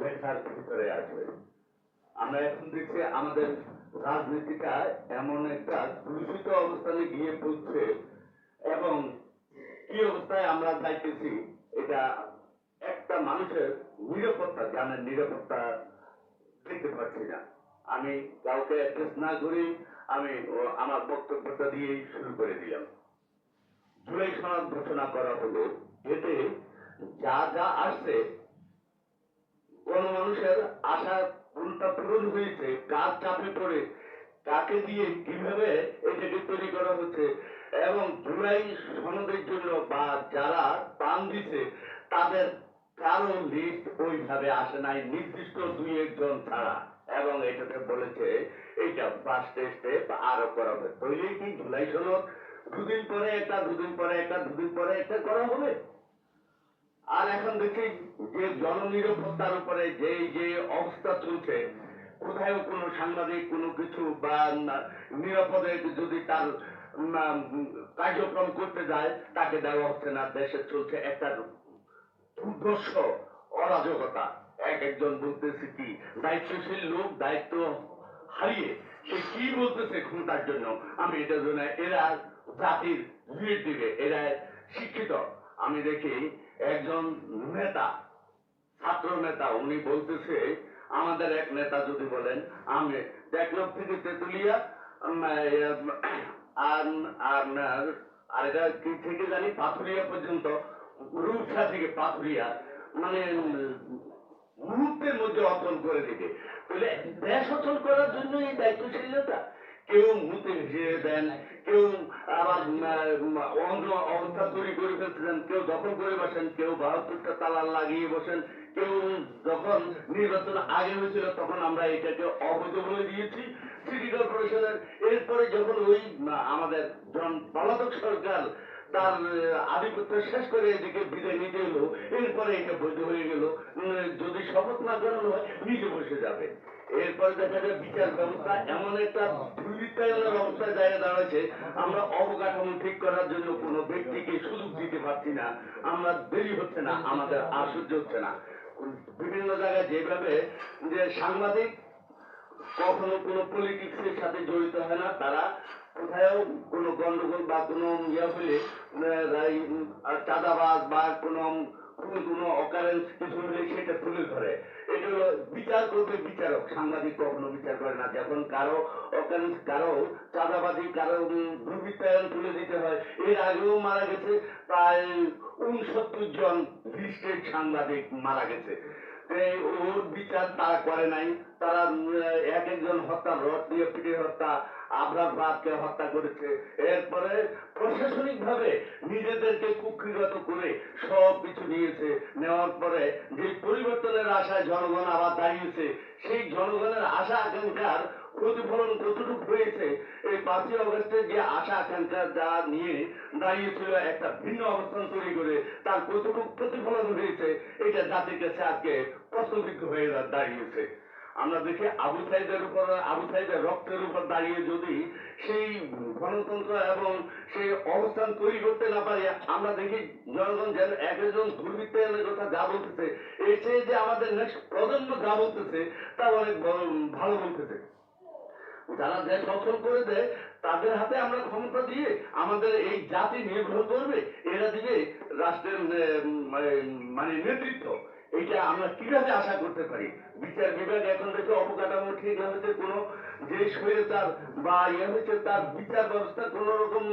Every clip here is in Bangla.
লেখার ভিতরে আসবে। আমরা এখন দেখছি আমাদের রাজনীতিটা এমন একটা দূষিত অবস্থানে গিয়ে পড়ছে এবং কি অবস্থায় আমরা যাইতেছি, এটা একটা মানুষের নিরাপত্তা, জানের নিরাপত্তা দেখতে পাচ্ছি না। আমি কাউকে অ্যাড্রেস না করি, আমি আমার বক্তব্যটা দিয়েই শুরু করে দিলাম। জুলাই সনদ ঘোষণা করা হলো, এতে যা যা আসছে গণমানুষের আশা কোনটা পূরণ হয়েছে কার চাপে পড়ে কাকে দিয়ে কীভাবে এটাকে তৈরি করা হচ্ছে? এবং জুলাই সনদের জন্য বা যারা পান দিছে, তাদের কারও লিস্ট ওইভাবে আসে নাই, নির্দিষ্ট দুই একজন ছাড়া। এবং এটাতে বলেছে, এইটা ফার্স্ট স্টেপ আরও করা হবে। তৈরি কি জুলাই সনদ? দুদিন পরে এটা দুদিন পরে এটা দুদিন পরে এটা করা হবে? আর এখন দেখি যে জননিরাপত্তার উপরে যে যে অবস্থা চলছে কোথাও কোনো সাংবাদিক, কোনো কিছু বা নিরাপদে যদি তার কার্যক্রম করতে যায়, তাকে দেওয়া হচ্ছে না, দেশে চলছে একটা দুর্দর্শ অরাজকতা। এক একজন বলতেছে কি, দায়িত্বশীল লোক, দায়িত্ব হারিয়ে সে কি বলতেছে ক্ষমতার জন্য? আমি এটা জন্য এরা জাতির লিড দিবে, এরা শিক্ষিত। আমি দেখি একজন নেতা, ছাত্র নেতা, উনি বলতেছে, আমাদের এক নেতা যদি বলেন, আমি টেকলক থেকে তেতুলিয়া আর এটা কি থেকে জানি, পাথুরিয়া পর্যন্ত, রূপসা থেকে পাথুরিয়া মানে মুহূর্তের মধ্যে অচল করে দিবে। তাহলে দেশ অচল করার জন্য এই দায়িত্বশীলতা কেউ মুতে ভিজিয়ে দেন কেউ আবার অন্য অবস্থা তৈরি করে ফেলতেছেন। কেউ দখল করে বসেন, কেউ বাহাত্তরটা তালা লাগিয়ে বসেন। কেউ যখন নির্বাচন আগে হয়েছিল, তখন আমরা এটাকে অবৈধ বলে দিয়েছি সিটি কর্পোরেশনের। এরপরে যখন ওই আমাদের জন পলাতক সরকার তার আধিপত্য শেষ করে এদিকে বিদায় নিতে এলো, এরপরে এটা বৈধ হয়ে গেল। যদি শপথ না করানো হয়, নিজে বসে যাবে। এরপরে দেখা যায় বিচার ব্যবস্থা, এমন একটা দুর্বৃত্তায়নের অবস্থায় জায়গা দাঁড়াচ্ছে। আমরা অবকাঠামো ঠিক করার জন্য কোনো ব্যক্তিকে সুযোগ দিতে পারছি না। আমরা দেরি হচ্ছে না, আমাদের আশ্চর্য হচ্ছে না। বিভিন্ন জায়গায় যেভাবে যে সাংবাদিক, কখনো কোনো পলিটিক্সের সাথে জড়িত হয় না, তারা কোথাও কোনো গন্ডগোল বা কোনো ইয়ে হলে আহ, চাঁদাবাজ বা কোনো কোনো কোনো অকারেন্স কিছু হলে সেটা তুলে ধরে। এটা হলো বিচার করবে বিচারক সাংবাদিক কখনো বিচার করে না। যখন কারও অকারেন্স কারও চাঁদাবাজি কারও দুর্বৃত্তায়ন তুলে দিতে হয় এর আগেও মারা গেছে প্রায় উনসত্তর জন লিস্টেড সাংবাদিক মারা গেছে। ওর বিচার তারা করে নাই। তারা এক একজন হত্যা রড দিয়ে পিটে হত্যা, আবরার বাপকে হত্যা করেছে। এরপরে প্রশাসনিক ভাবে নিজেদেরকে কুক্ষিগত করে সব কিছু নিয়েছে। নেওয়ার পরে যে পরিবর্তনের আশায় জনগণ আবার দাঁড়িয়েছে, সেই জনগণের আশা আকাঙ্ক্ষার প্রতিফলন কতটুকু হয়েছে, এই পাঁচই অগস্টে যে আশা আকাঙ্ক্ষা যা নিয়ে দাঁড়িয়েছিল, একটা ভিন্ন অবস্থান তৈরি করে তার কতটুকু প্রতিফলন হয়েছে, এটা জাতির কাছে আজকে প্রশ্নবিদ্ধ হয়ে দাঁড়িয়েছে। আমরা দেখি আবু সাইদের উপর, আবু সাইদের রক্তের উপর দাঁড়িয়ে যদি সেই গণতন্ত্র এবং সেই অবস্থান তৈরি করতে না পারি, আমরা দেখি জনগণ যেন এক একজন দুর্বৃত্তের কথা যা বলতেছে চেয়ে যে আমাদের নেক্সট প্রজন্ম যা বলতেছে, তা অনেক ভালো বলতেছে। যারা দেশ অচল করে দেয় তাদের হাতে আমরা ক্ষমতা দিয়ে আমাদের এই জাতি নির্ভর করবে এরা দিবে রাষ্ট্রের মানে নেতৃত্ব। এইটা আমরা কীভাবে আশা করতে পারি? বিচার বিভাগ এখন দেখে অবকাঠামো ঠিক না হয়েছে কোনো যে স্বৈরাচার বা ইয়ে হয়েছে তার বিচার ব্যবস্থা কোন রকম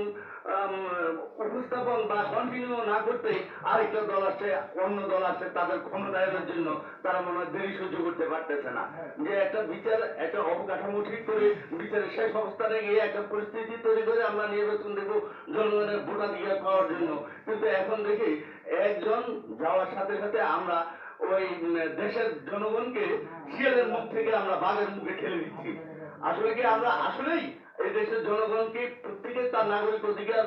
উপস্থাপন বা কন্টিনিউ না করতে আরেকটা দল আসছে অন্য দল আসছে তাদের ক্ষমতায়নের জন্য তারা মনে হয় দেরি সহ্য করতে পারতেছে না। যে একটা বিচার অবকাঠামো ঠিক করে বিচারের শেষ অবস্থানে গিয়ে একটা পরিস্থিতি তৈরি করে আমরা নির্বাচন দেবো জনগণের ভোটাধিকার পাওয়ার জন্য। কিন্তু এখন দেখি একজন যাওয়ার সাথে সাথে আমরা ওই দেশের জনগণকে শিয়ালের মুখ থেকে আমরা বাঘের মুখে ঠেলে দিচ্ছি। আসলে কি আমরা আসলেই এই দেশের জনগণকে প্রত্যেকে তার নাগরিক অধিকার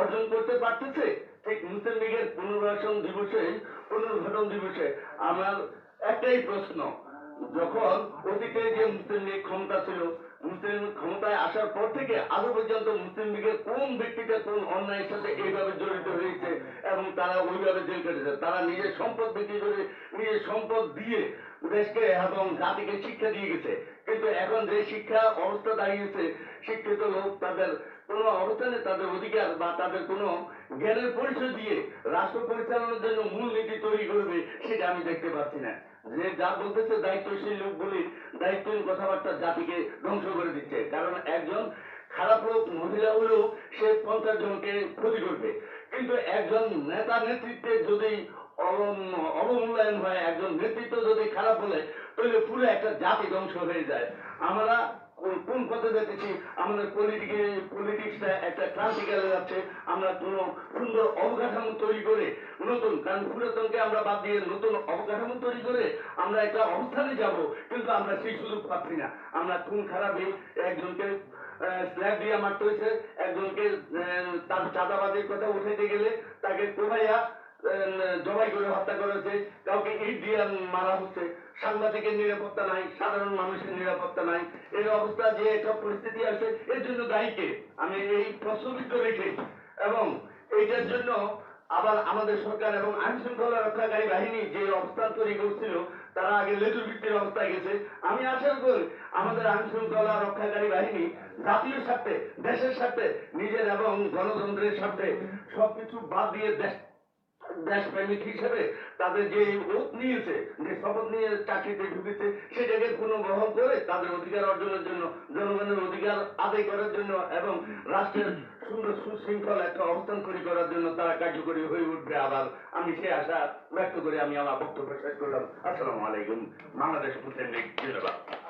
অর্জন করতে পারতেছে? ঠিক মুসলিম লীগের পুনর্বাসন দিবসে, পুনর্গঠন দিবসে আমার একটাই প্রশ্ন। যখন অতীতে যে মুসলিম লীগ ক্ষমতা ছিল, মুসলিম ক্ষমতায় আসার পর থেকে আজও পর্যন্ত মুসলিম লীগের কোন ব্যক্তিটা কোন অন্যায়ের সাথে এইভাবে জড়িত হয়েছে এবং তারা ওইভাবে জেল কেটেছে তারা নিজের সম্পদ বিক্রি করে, নিজের সম্পদ দিয়ে দেশকে এবং জাতিকে শিক্ষা দিয়ে গেছে। কিন্তু এখন যে শিক্ষা অবস্থা দাঁড়িয়েছে, শিক্ষিত লোক তাদের কোনো অবস্থানে তাদের অধিকার বা তাদের কোনো জ্ঞানের পরিচয় দিয়ে রাষ্ট্র পরিচালনার জন্য মূল নীতি তৈরি করবে, সেটা আমি দেখতে পাচ্ছি না। যে যা বলতেছে দায়িত্বশীল লোক বলে দায়িত্বহীন কথাবার্তা জাতিকে ধ্বংস করে দিচ্ছে। কারণ একজন খারাপ লোক, মহিলা হলেও সে পঞ্চাশ জনকে ক্ষতি করবে। কিন্তু একজন নেতা নেতৃত্বে যদি অবমূল্যায়ন হয়, একজন নেতৃত্ব যদি খারাপ হলে তাহলে পুরো একটা জাতি ধ্বংস হয়ে যায়। আমরা কোন- পথে যেতেছি, আমাদের পলিটিকে পলিটিক্সটা একটা ক্রান্তিকালে যাচ্ছে, আমরা কোনো সুন্দর অবকাঠামো তৈরি করে, নতুন কারণ পুরাতনকে আমরা বাদ দিয়ে নতুন অবকাঠামো তৈরি করে আমরা একটা অবস্থানে যাব, কিন্তু আমরা সেই সুযোগ পাচ্ছি না। আমরা খুন খারাপে, একজনকে স্ল্যাব দিয়ে মারতে হয়েছে, একজনকে তার চাঁদাবাদের কথা উঠাইতে গেলে তাকে কোভাইয়া জবাই করে হত্যা করা হচ্ছে কাউকে ইট দিয়ে মারা হচ্ছে, সাংবাদিকের নিরাপত্তা নাই, সাধারণ মানুষের নিরাপত্তা নাই। এই অবস্থা যে একটা পরিস্থিতি আছে এর জন্য দায়ীকে আমি এই প্রশ্নবিদ্ধ রেখে এবং এইটার জন্য আবার আমাদের সরকার এবং আইন শৃঙ্খলা রক্ষাকারী বাহিনী যে অবস্থান তৈরি করছিল, তারা আগে লেজুর ভিত্তির অবস্থায় গেছে। আমি আশা করি আমাদের আইন শৃঙ্খলা রক্ষাকারী বাহিনী জাতীয় স্বার্থে, দেশের স্বার্থে, নিজের এবং গণতন্ত্রের স্বার্থে সবকিছু বাদ দিয়ে দেশ দেশপ্রেমিক হিসেবে তাদের যে ওত নিয়েছে, যে শপথ নিয়ে চাকরিতে ঢুকেছে, সেটাকে পুনঃগ্রহণ করে তাদের অধিকার অর্জনের জন্য, জনগণের অধিকার আদায় করার জন্য এবং রাষ্ট্রের সুন্দর সুশৃঙ্খল একটা অবস্থান তৈরি করার জন্য তারা কার্যকরী হয়ে উঠবে আবার। আমি সে আশা ব্যক্ত করে আমি আমার বক্তব্য শেষ করলাম। আসসালামু আলাইকুম। বাংলাদেশ মুসলিম লীগ, জিন্দাবাদ।